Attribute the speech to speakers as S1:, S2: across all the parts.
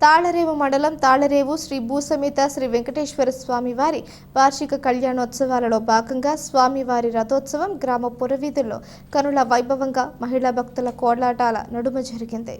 S1: తాళరేవు మండలం తాళరేవు శ్రీ భూసమేత శ్రీ వెంకటేశ్వర స్వామి వారి వార్షిక కళ్యాణోత్సవాలలో భాగంగా స్వామివారి రథోత్సవం గ్రామ పురవీధుల్లో కనుల వైభవంగా మహిళా భక్తుల కోలాటాల నడుమ జరిగింది.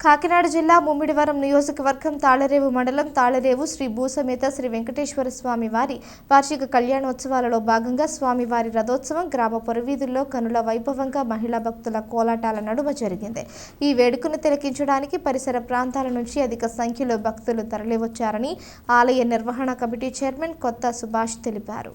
S1: కాకినాడ జిల్లా ముమ్మిడివరం నియోజకవర్గం తాళరేవు మండలం తాళరేవు శ్రీ భూసమేత శ్రీ వెంకటేశ్వర స్వామి వారి వార్షిక కళ్యాణోత్సవాలలో భాగంగా స్వామివారి రథోత్సవం గ్రామ పొరవీధుల్లో కనుల వైభవంగా మహిళా భక్తుల కోలాటాల నడుమ జరిగింది. ఈ వేడుకను తిలకించడానికి పరిసర ప్రాంతాల నుంచి అధిక సంఖ్యలో భక్తులు తరలివచ్చారని ఆలయ నిర్వహణ కమిటీ చైర్మన్ కొత్త సుభాష్ తెలిపారు.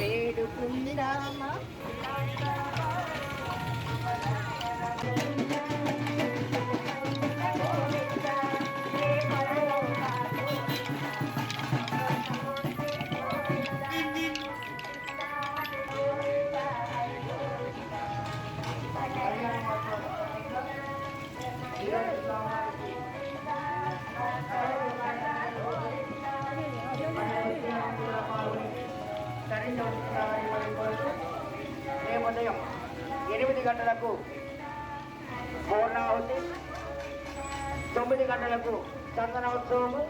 S2: వేడుకుందామా? ఉదయం ఎనిమిది గంటలకు పూర్ణాహుతి. తొమ్మిది గంటలకు చందనోత్సవము.